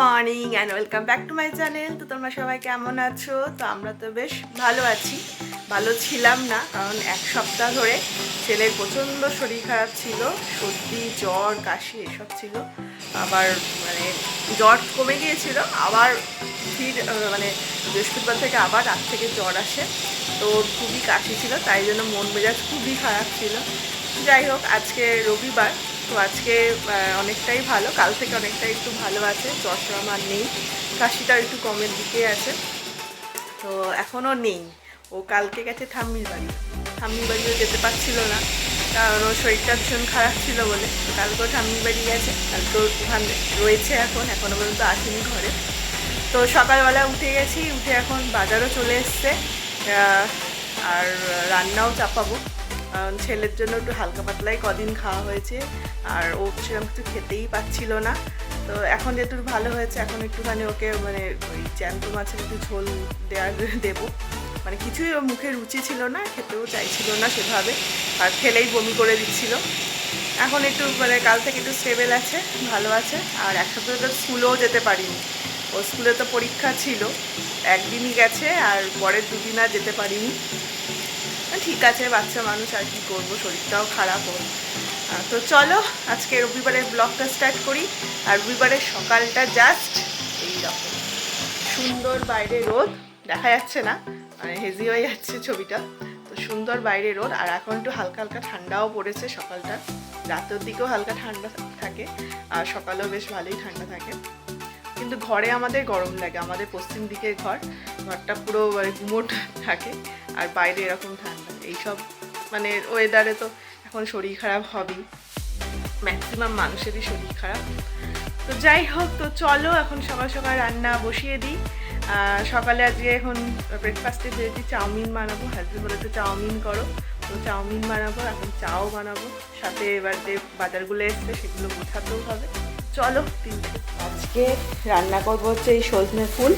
Morning and welcome back to my channel তো তোমরা সবাই কেমন আছো? তো আমরা তো বেশ ভালো আছি। ভালো ছিলাম না, কারণ এক সপ্তাহ ধরে ছেলের প্রচণ্ড শরীর খারাপ ছিল, সর্দি, জ্বর, কাশি এসব ছিল। আবার মানে জ্বর কমে গিয়েছিল, আবার ফির মানে বৃহস্পতিবার থেকে আবার রাত থেকে জ্বর আসে। তো খুবই কাশি ছিল, তাই জন্য মন মেজাজ খুবই খারাপ ছিল। যাই হোক, আজকে রবিবার তো আজকে অনেকটাই ভালো। কাল থেকে অনেকটাই একটু ভালো আছে। জ্বর সরম আর নেই। কাশিটাও একটু কমের দিকে আছে। তো এখনও নেই। ও কালকে গেছে ঠাম্মির বাড়ি। ঠাম্মির বাড়িও যেতে পারছিল না। কারণ ওর শরীরটা ভীষণ খারাপ ছিল বলে। তো কালকেও ঠাম্মির বাড়ি গেছে। কালকে ওখানে রয়েছে এখন। এখনও পর্যন্ত আসেনি ঘরে। তো সকালবেলা উঠে গেছি। উঠে এখন বাজারও চলে এসছে। আর রান্নাও চাপাবো। ছেলের জন্য একটু হালকা পাতলাই কদিন খাওয়া হয়েছে, আর ও সেরকম কিছু খেতেই পাচ্ছিল না। তো এখন যেহেতু ভালো হয়েছে, এখন একটুখানি ওকে মানে ওই জ্যান্ত মাছের একটু ঝোল দেওয়ার দেবো। মানে কিছুই ওর মুখে রুচি ছিল না, খেতেও চাইছিল না সেভাবে, আর খেলেই বমি করে দিচ্ছিল। এখন একটু মানে কাল থেকে একটু স্টেবেল আছে, ভালো আছে, আর এক সপ্তাহ তো স্কুলেও যেতে পারিনি। ও স্কুলে তো পরীক্ষা ছিল, একদিনই গেছে, আর পরের দুদিন আর যেতে পারিনি। ঠিক আছে বাচ্চা মানুষ আর কি করব শরীরটাও খারাপ আহ, তো চলো আজকে রবিবারের ব্লগটা স্টার্ট করি। আর রবিবারের সকালটা জাস্ট এই রকম সুন্দর বাইরে রোদ দেখা যাচ্ছে না মানে হেজি হয়ে যাচ্ছে ছবিটা। তো সুন্দর বাইরে রোদ আর এখন একটু হালকা হালকা ঠান্ডাও পড়েছে সকালটা। রাতের দিকেও হালকা ঠান্ডা থাকে আর সকালেও বেশ ভালোই ঠান্ডা থাকে। কিন্তু ঘরে আমাদের গরম লাগে আমাদের পশ্চিম দিকের ঘর ঘরটা পুরো মানে গুমোট থাকে। আর বাইরে এরকম ঠান্ডা। এইসব মানে ওয়েদারে তো এখন শরীর খারাপ হবেই। ম্যাক্সিমাম মানুষেরই শরীর খারাপ। তো যাই হোক, তো চলো এখন সকাল সকাল রান্না বসিয়ে দিই। সকালে আজকে এখন ব্রেকফাস্টে যেহেতু চাউমিন বানাবো, হাজবেন্ড তো চাউমিন করো। তো চাউমিন বানাবো, এখন চাও বানাবো। সাথে এবার যে বাজারগুলো এসছে, সেগুলো গোছাতেও হবে। চলো, তিনটে। আজকে রান্না করব হচ্ছে এই সজনে ফুল।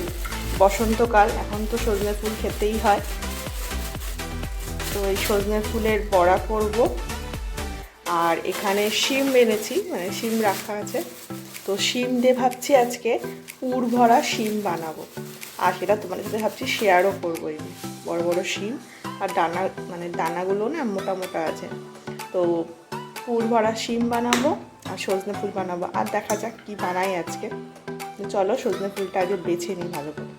বসন্তকাল, এখন তো সজনে ফুল খেতেই হয়। তো এই সজনে ফুলের বড়া করব। আর এখানে শিম এনেছি মানে শিম রাখা আছে। তো শিম দিয়ে ভাবছি আজকে পুর ভরা শিম বানাবো। আর সেটা তোমাদের সাথে ভাবছি শেয়ারও করব এই বড় বড় শিম। আর দানা মানে দানাগুলো না মোটা মোটা আছে। তো পুর ভরা শিম বানাবো আর সজনে ফুল বানাবো। আর দেখা যাক কি বানাই আজকে। চলো সজনে ফুলটা আগে বেছে নিই ভালো করে।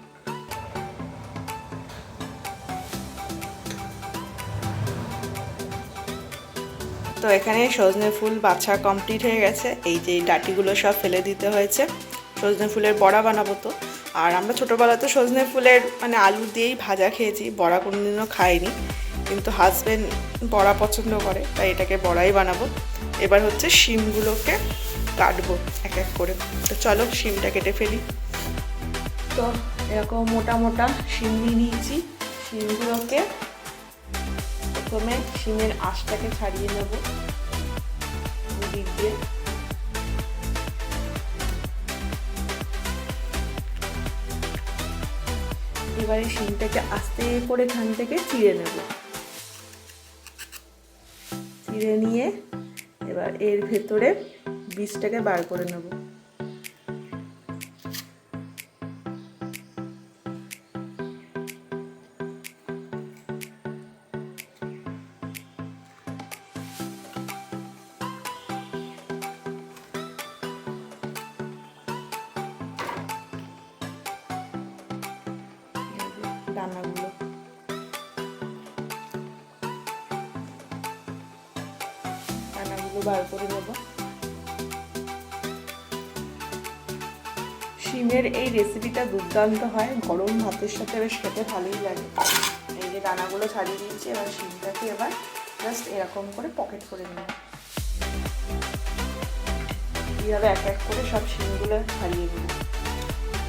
তো এখানে সজনে ফুল বাছা কমপ্লিট হয়ে গেছে। এই যে ডাটিগুলো সব ফেলে দিতে হয়েছে। সজনে ফুলের বড়া বানাবো তো। আর আমরা ছোটোবেলাতে সজনে ফুলের মানে আলু দিয়েই ভাজা খেয়েছি। বড়া কোনোদিনও খাইনি। কিন্তু হাজবেন্ড বড়া পছন্দ করে, তাই এটাকে বড়াই বানাবো। এবার হচ্ছে শিমগুলোকে কাটবো এক এক করে। তো চলো শিমটা কেটে ফেলি। তো এরকম মোটা মোটা শিম নিয়ে নিয়েছি। শিমগুলোকে প্রথমে শিমের আঁশটাকে ছাড়িয়ে নেব। দিক দিয়ে এবারে শিমটাকে আস্তে করে খান থেকে চিড়ে নেব। চিড়ে নিয়ে এবার এর ভেতরে বীজটাকে বার করে নেব। দানাগুলো দানাগুলো বার করে নেব। শিমের এই রেসিপিটা দুর্দান্ত হয়, গরম ভাতের সাথে বেশ খেতে ভালোই লাগে। এই যে দানাগুলো ছাড়িয়ে দিয়েছি, এবার শিমটাকে এবার জাস্ট এরকম করে পকেট করে নেব। এইভাবে এক এক করে সব শিমগুলো ছাড়িয়ে নেব।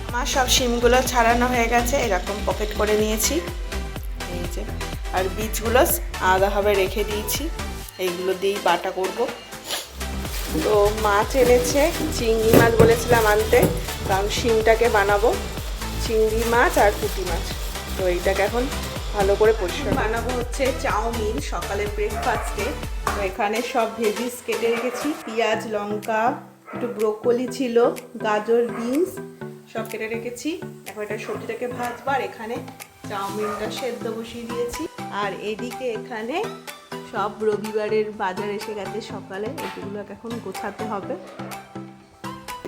আমার সব শিমগুলো ছাড়ানো হয়ে গেছে, এরকম পকেট করে নিয়েছি। এই যে, আর বীজগুলো আলাদাভাবে রেখে দিয়েছি, এইগুলো দিয়েই বাটা করব। তো মাছ এনেছে, চিংড়ি মাছ বলেছিলাম আনতে কারণ শিমটাকে বানাবো। চিংড়ি মাছ আর পুঁটি মাছ। তো এইটাকে এখন ভালো করে পরিষ্কার বানাবো হচ্ছে চাউমিন, সকালে ব্রেকফাস্টে তো এখানে সব ভেজিস কেটে রেখেছি। পেঁয়াজ, লঙ্কা, একটু ব্রোকলি ছিল, গাজর বিনস সব কেটে রেখেছি। এখন এটা সবজিটাকে ভাজবো, আর এখানে চাউমিনটা সেদ্ধ বসিয়ে দিয়েছি। আর এদিকে এখানে সব রবিবারের বাজার এসে গেছে সকালে, এগুলোকে এখন গোছাতে হবে।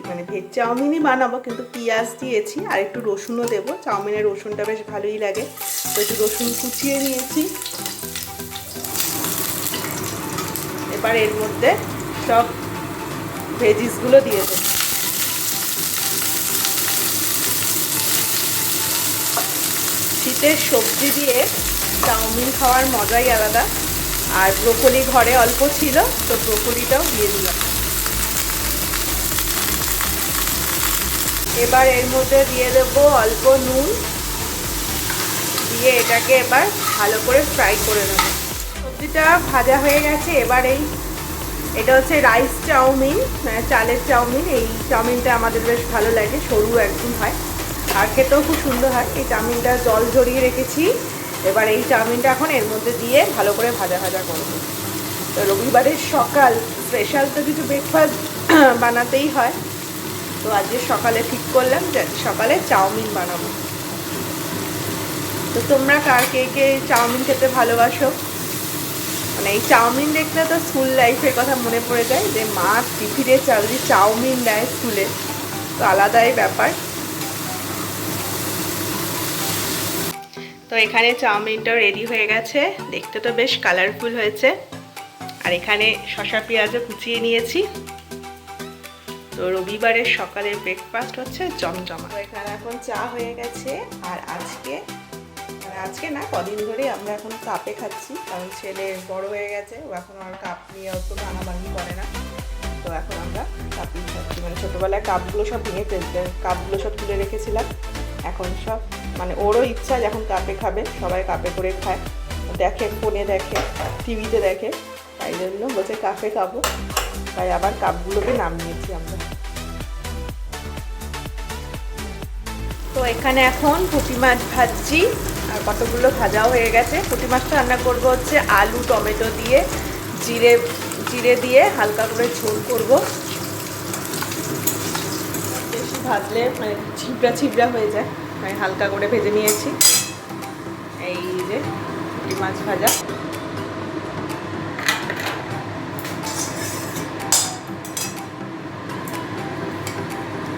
মানে ভেজ চাউমিনই বানাবো, কিন্তু পেঁয়াজ দিয়েছি, আর একটু রসুনও দেবো। চাউমিনের রসুনটা বেশ ভালোই লাগে। তো একটু রসুন কুচিয়ে নিয়েছি। এবার এর মধ্যে সব ভেজিসগুলো দিয়ে দেবো। শীতের সবজি দিয়ে চাউমিন খাওয়ার মজাই আলাদা। আর ব্রোকলি ঘরে অল্প ছিল, তো ব্রোকলিটাও দিয়ে দিলাম। এবার এর মধ্যে দিয়ে দেবো অল্প নুন। দিয়ে এটাকে এবার ভালো করে ফ্রাই করে নেব। সবজিটা ভাজা হয়ে গেছে, এবার এই এটা হচ্ছে রাইস চাউমিন মানে চালের চাউমিন। এই চাউমিনটা আমাদের বেশ ভালো লাগে, সরু একদম হয়। আর খেতেও খুব সুন্দর হয় এই চাউমিনটা জল ঝরিয়ে রেখেছি। এবার এই চাউমিনটা এখন এর মধ্যে দিয়ে ভালো করে ভাজা ভাজা করব। তো রবিবারের সকাল স্পেশাল তো কিছু ব্রেকফাস্ট বানাতেই হয়। তো আজকে সকালে ঠিক করলাম যে সকালে চাউমিন বানাবো। তো তোমরা কার কে কে চাউমিন খেতে ভালোবাসো? মানে এই চাউমিন দেখলে তো স্কুল লাইফের কথা মনে পড়ে যায় যে মা টিফিনে যদি চাউমিন দেয় স্কুলে তো আলাদাই ব্যাপার। তো এখানে চাউমিনটাও রেডি হয়ে গেছে। দেখতে তো বেশ কালারফুল হয়েছে। আর এখানে শশা পেঁয়াজও কুচিয়ে নিয়েছি। তো রবিবারের সকালের ব্রেকফাস্ট হচ্ছে জমজমা এখানে এখন চা হয়ে গেছে। আর আজকে মানে আজকে না, কদিন ধরেই আমরা এখন কাপে খাচ্ছি। কারণ ছেলে বড় হয়ে গেছে, ও এখন আর কাপ নিয়ে অত ভাঙাভাঙি করে না। তো এখন আমরা কাপই খাচ্ছি। মানে ছোটোবেলায় কাপগুলো সব ভেঙে ফেলতে, কাপগুলো সব তুলে রেখেছিলাম। এখন সব মানে ওরও ইচ্ছা যখন কাপে খাবে, সবাই কাপে করে খায়। দেখে, ফোনে দেখে, টিভিতে দেখে। তাই জন্য বলছে কাপে খাব। তাই আবার কাপগুলোকে নামিয়েছি আমরা। তো এখানে এখন পুঁটি মাছ ভাজছি, আর কতগুলো ভাজাও হয়ে গেছে। পুঁটি মাছটা রান্না করব হচ্ছে আলু, টমেটো দিয়ে, জিরে জিরে দিয়ে হালকা করে ঝোল করব। বেশি ভাজলে মানে ছিবড়া ছিবড়া হয়ে যায়। মানে হালকা করে ভেজে নিয়েছি। এই যে মাছ ভাজা।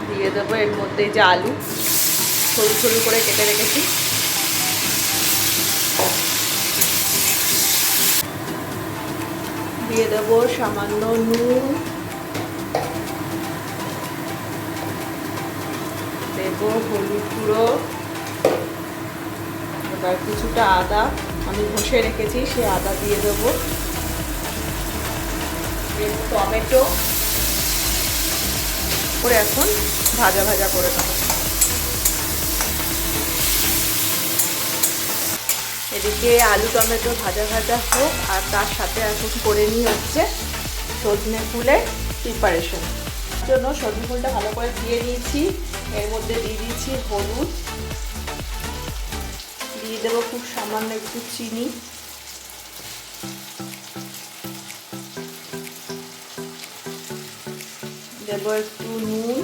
দিয়ে দেবো এর মধ্যে যে আলু, সরু সরু করে কেটে রেখেছি। দিয়ে দেবো সামান্য নুন। দেবো, হলুদ গুঁড়ো। এবার কিছুটা আদা, আমি ঘষে রেখেছি, সে আদা দিয়ে দেবো। দেবো টমেটো। করে এখন ভাজা ভাজা করে নেব। এদিকে আলু টমেটো ভাজা ভাজা হোক, আর তার সাথে এখন করে নিয়ে হচ্ছে সজনে ফুলের প্রিপারেশন জন্য সজনে ফুলটা ভালো করে দিয়ে দিয়েছি এর মধ্যে দিয়ে দিয়েছি হলুদ। দিয়ে দেবো খুব সামান্য একটু চিনি। দেবো একটু নুন।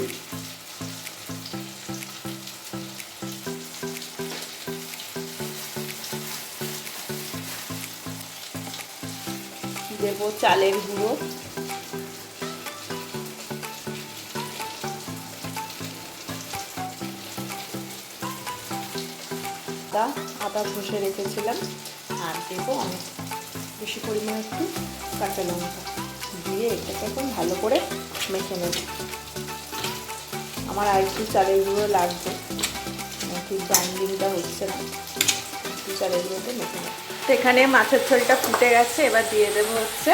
দেবো চালের গুঁড়ো। আদা আদা ঘষে রেখেছিলাম। আর দেবো অনেক বেশি পরিমাণে একটু কাঁচা লঙ্কা দিয়ে এটাকে এখন ভালো করে মেখে নেব। আমার আর একটু চালের গুঁড়ো লাগবে ঠিক বাইন্ডিংটা হচ্ছে না। একটু চালের গুঁড়োতে মেখে নেব। তো এখানে মাছের ঝোলটা ফুটে গেছে, এবার দিয়ে দেবো হচ্ছে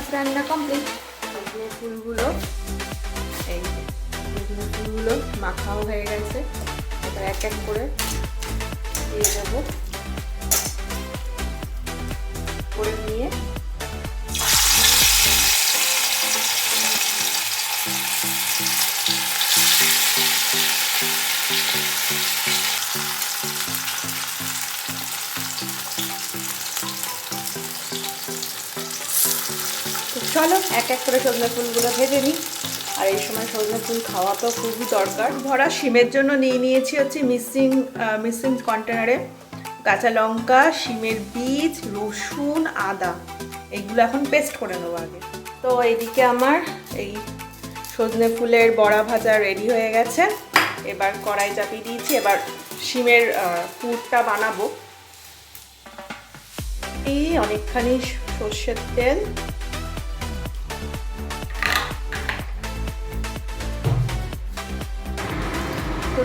মাছ রান্না কমপ্লিট ফুলগুলো, এই ফুলগুলো মাখাও হয়ে গেছে। এবার এক এক করে দিয়ে দেবো। করে নিয়ে চলো, এক এক করে সজনে ফুলগুলো ভেজে নিই। আর এই সময় সজনে ফুল খাওয়া তো খুবই দরকার। ভরা শিমের জন্য নিয়ে নিয়েছি হচ্ছে মিক্সিং মিক্সিং কন্টেনারে কাঁচা লঙ্কা, শিমের বীজ, রসুন, আদা। এইগুলো এখন পেস্ট করে নেব আগে। তো এইদিকে আমার এই সজনে ফুলের বড়া ভাজা রেডি হয়ে গেছে। এবার কড়াই চাপিয়ে দিয়েছি। এবার শিমের পুরটা বানাবো। এই অনেকখানি সর্ষের তেল।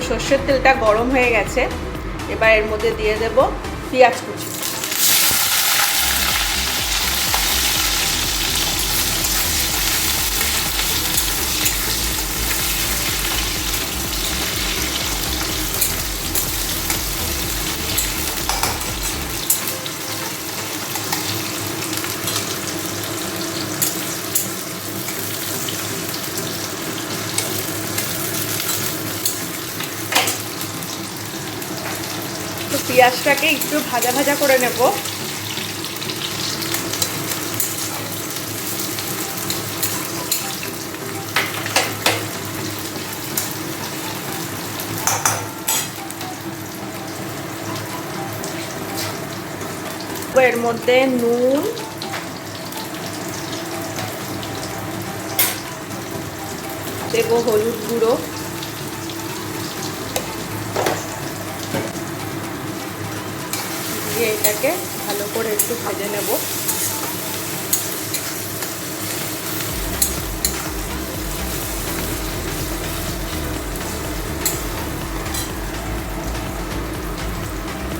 সর্ষের তেলটা গরম হয়ে গেছে। এবার এর মধ্যে দিয়ে দেব পেঁয়াজ কুচি। পেঁয়াজটাকে একটু ভাজা ভাজা করে নেব। এর মধ্যে নুন দেব হলুদ গুঁড়ো দিয়ে এটাকে ভালো করে একটু ভেজে নেব।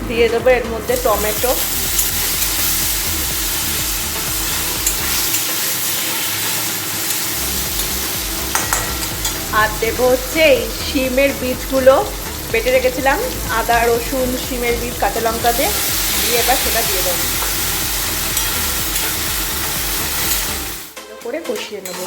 দিয়ে দেবো এর মধ্যে টমেটো। আর দেবো হচ্ছে এই শিমের বীজগুলো, বেটে রেখেছিলাম, আদা, রসুন, শিমের বীজ, কাঁচা লঙ্কা দিয়ে। দিয়ে এবার সেটা দিয়ে দেবো। করে কষিয়ে নেব।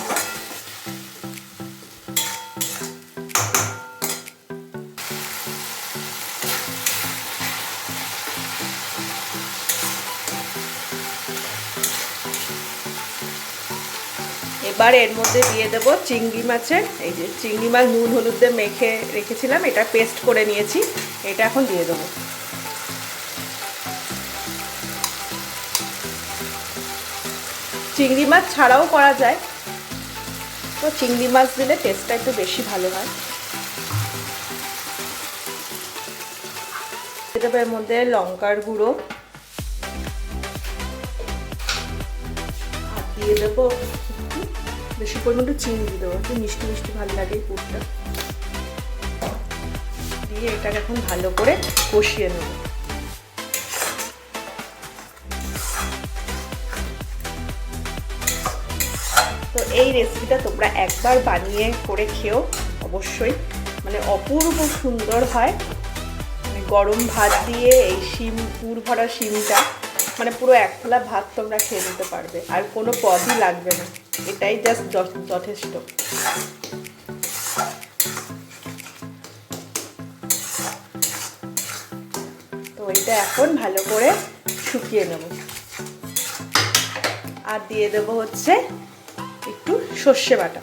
এবার এর মধ্যে দিয়ে দেব চিংড়ি মাছের, এই যে চিংড়ি মাছ নুন হলুদ দিয়ে মেখে রেখেছিলাম, এটা পেস্ট করে নিয়েছি, এটা এখন দিয়ে দেবো। চিংড়ি মাছ ছাড়াও করা যায়। তো চিংড়ি মাছ দিলে টেস্টটা একটু বেশি ভালো হয়। এর মধ্যে লঙ্কার গুঁড়ো। দিয়ে দেবো বেশি পরিমাণ একটু দিয়ে দেবো, একটু মিষ্টি মিষ্টি ভালো লাগে পুরটা। দিয়ে এটাকে এখন ভালো করে কষিয়ে নেব। তো এই রেসিপিটা তোমরা একবার বানিয়ে করে খেও, অবশ্যই। মানে অপূর্ব সুন্দর হয়। মানে গরম ভাত দিয়ে এই শিম, পুর ভরা শিমটা মানে পুরো এক থালা ভাত তোমরা খেয়ে নিতে পারবে। আর কোনো পদই লাগবে না। এটাই জাস্ট যথেষ্ট। তো এটা এখন ভালো করে শুকিয়ে নেব। আর দিয়ে দেবো হচ্ছে একটু সর্ষে বাটা।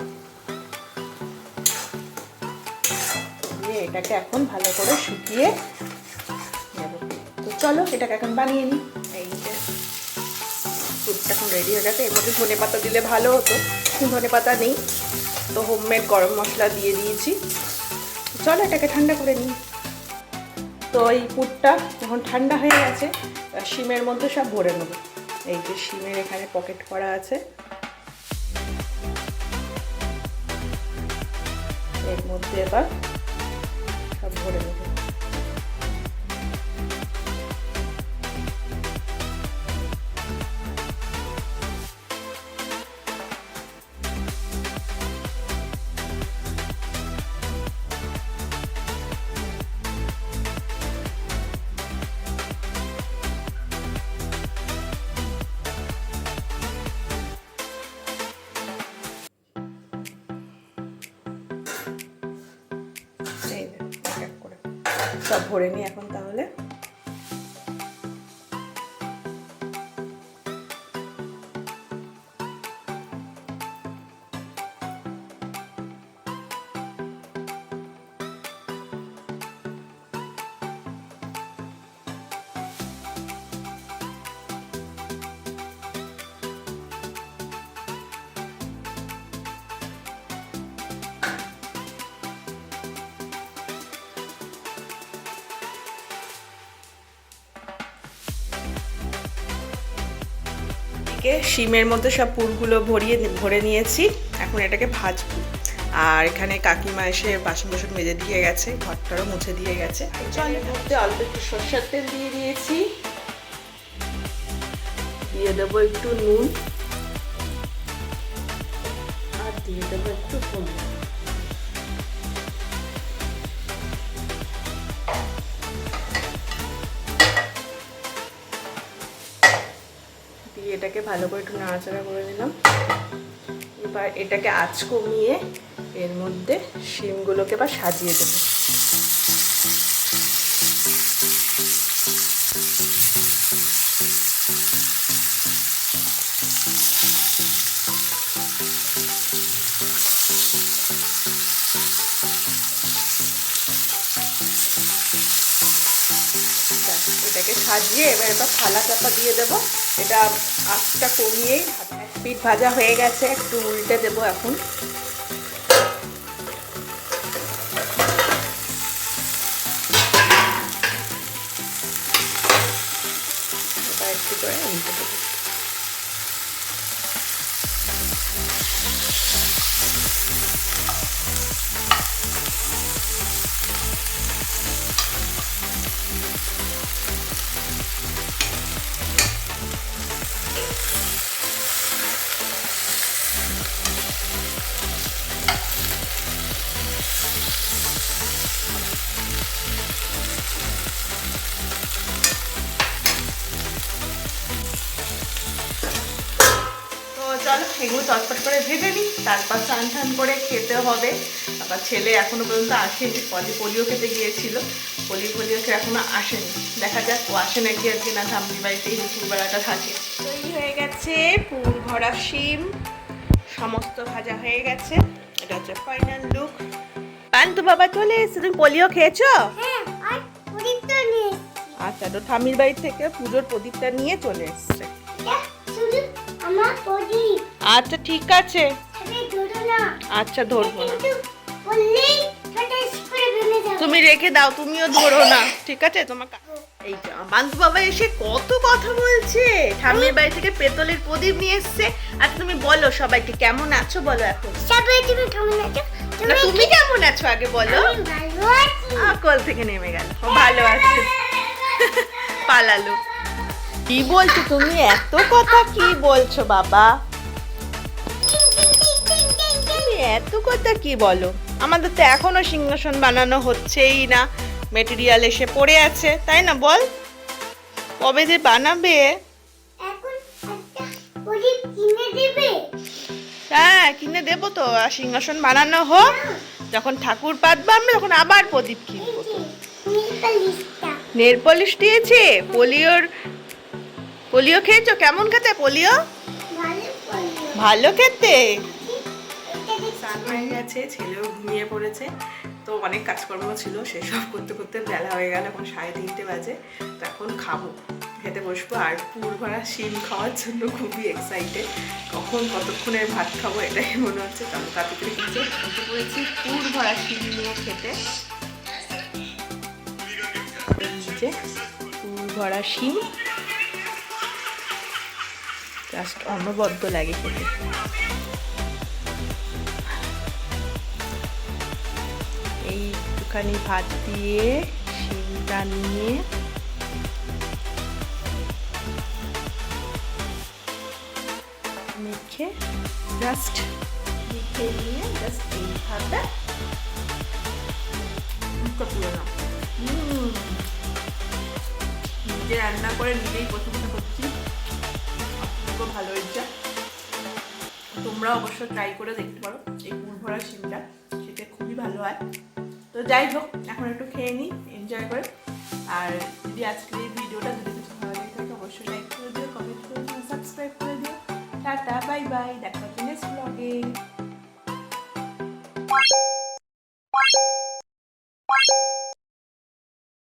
দিয়ে এটাকে এখন ভালো করে শুকিয়ে তো চলো এটাকে এখন বানিয়ে নিই। এই যে এখন রেডি হয়ে গেছে। এর মধ্যে ধনে পাতা দিলে ভালো হতো। ধনে পাতা নেই। তো হোমমেড গরম মশলা দিয়ে দিয়েছি। চলো এটাকে ঠান্ডা করে নিই। তো এই পুরটা যখন ঠান্ডা হয়ে গেছে। শিমের মধ্যে সব ভরে নেব। এই যে শিমের এখানে পকেট করা আছে। মধ্যে এবার সব ভরে নেব। সব ভরে নিই এখন এদিকে শিমের মধ্যে সব পুরগুলো ভরিয়ে ভরে নিয়েছি। এখন এটাকে ভাজবো। আর এখানে কাকিমা এসে বাসন বাসন মেজে দিয়ে গেছে ঘরটারও মুছে দিয়ে গেছে। মধ্যে অল্প একটু সর্ষার তেল দিয়ে দিয়েছি। দিয়ে দেবো একটু নুন। আর দিয়ে দেবো একটু হলুদ। এটাকে ভালো করে একটু নাড়াচাড়া করে নিলাম। এবার এটাকে আঁচ কমিয়ে এর মধ্যে শিমগুলোকে বা সাজিয়ে দেবো। এটাকে সাজিয়ে এবার এবার থালা চাপা দিয়ে দেব। এটা আঁচটা কমিয়েই পিঠ ভাজা হয়ে গেছে, একটু উল্টে দেবো এখন। চটপট করে ভেজে নিই তারপর স্নান টান করে খেতে হবে। আবার ছেলে এখনও পর্যন্ত আসেনি পলি পোলিও খেতে গিয়েছিল পলি পোলিও খেয়ে এখনও আসেনি। দেখা যাক ও আসে নাকি আজকে না ঠাম্মির বাড়িতেই দুপুরবেলাটা থাকে। তৈরি হয়ে গেছে পুর ভরা শিম সমস্ত ভাজা হয়ে গেছে। এটা হচ্ছে ফাইনাল লুক পান্তু বাবা চলে এসেছে তুমি পোলিও খেয়েছো? হ্যাঁ আচ্ছা তো ঠাম্মির বাড়ি থেকে পুজোর প্রদীপটা নিয়ে চলে এসছে। আমার প্রদীপ। আচ্ছা ঠিক আছে। আচ্ছা ধরবো না। তুমি রেখে দাও তুমিও ধরো না। ঠিক আছে তোমাকে এই বান্ধু বাবা এসে কত কথা বলছে। ঠাম্মির বাড়ি থেকে পেতলের প্রদীপ নিয়ে এসছে। আর তুমি বলো সবাইকে কেমন আছো? বলো এখন। সবাই তুমি কেমন আছো? তুমি কেমন আছো আগে বলো? কল থেকে নেমে গেল। ভালো আছে। পালালো। কি বলছো তুমি? এত কথা কি বলছো বাবা? এত কথা কি বলো? আমাদের তো এখনও সিংহাসন বানানো হচ্ছেই না। মেটেরিয়াল এসে পড়ে আছে তাই না বল? কবে যে বানাবে? হ্যাঁ কিনে দেবো তো আর সিংহাসন বানানো হোক। যখন ঠাকুর পাতবো আমরা তখন আবার প্রদীপ কিনবো। নেল পলিশ দিয়েছে। পোলিওর পোলিও খেয়েছো? কেমন খেতে? পোলিও। ভালো খেতে? স্নান হয়ে গেছে, ছেলেও ঘুমিয়ে পড়েছে। তো অনেক কাজকর্ম ছিল, সেসব করতে করতে বেলা হয়ে গেল, এখন সাড়ে তিনটে বাজে। তো এখন খাব, খেতে বসবো। আর পুর ভরা শিম খাওয়ার জন্য খুবই এক্সাইটেড কখন কতক্ষণে ভাত খাব এটাই মনে হচ্ছে। চলো তাড়াতাড়ি কিন্তু বসে পড়েছি পুর ভরা শিম নিয়ে খেতে। পুর ভরা শিম। জাস্ট অনবদ্য লাগে খেতে। এই একটুখানি ভাত দিয়ে শিমটা নিয়ে মেখে জাস্ট মেখে নিয়ে জাস্ট এইভাবে মুখটা তুলে নাও। নিজে রান্না করে নিজেই প্রশংসা করছি। খুব ভালো হয়েছে। তোমরা অবশ্য ট্রাই করে দেখতে পারো। এই ভরা শিমটা, খেতে খুবই ভালো হয়। তো যাই হোক, এখন একটু খেয়ে নিই এনজয় করে। আর যদি আজকের এই ভিডিওটা যদি